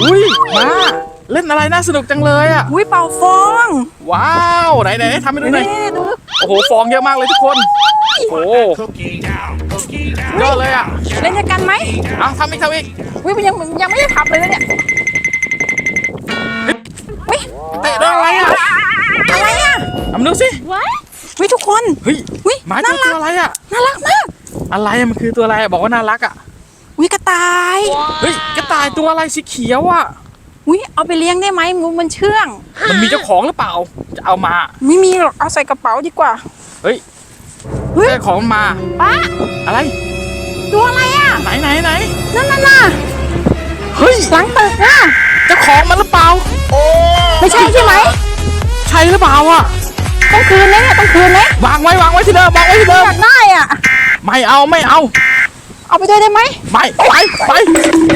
อุ้ยมาเล่นอะไรน่าสนุกจังเลยอะ อุ้ยเป่าฟองว้าวไหนไหนทำให้ดูหน่อยนี่ดูโอ้โหฟองเยอะมากเลยทุกคนโอ้โห Cookie down, cookie down. เยอะเลยอะเล่นด้วยกันไหมเอาทำอีกทำอีกอุ้ยมันยังยังไม่ได้ทำเลยนะเนี่ยอุ้ยเตะโดนอะไรอะอะไรอะเอามาดูสิอุ้ยทุกคนเฮ้ยอุ้ยหมาน่าตัวรักอะไรอะน่ารักมากอะไรอะมันคือตัวอะไรอะบอกว่าน่ารักอะอุ้ยกระต่ายเฮ้ยกระ ต่ายตัวอะไรสีเขียวอะ อุ้ยเอาไปเลี้ยงได้ไหมงูมันเชื่อง มันมีเจ้าของหรือเปล่า จะเอามา ไม่มีหรอกเอาใส่กระเป๋าดีกว่า เฮ้ยเฮ้ยเจ้าของมันมา ป้า อะไร ตัวอะไรอะ ไหนไหนไหนนั่นน่ะน่ะเฮ้ย หลังตึกอะเจ้าของมันหรือเปล่าไม่ใช่ใช่ไหม ใช่หรือเปล่าอะ ต้องคืนนะเนี่ยต้องคืนนะวางไว้วางไว้ที่เดิมวางไว้ที่เดิมอยากได้อะ ไม่เอาไม่เอา เอาไปด้วยได้ไหม ไปไปไปไปไป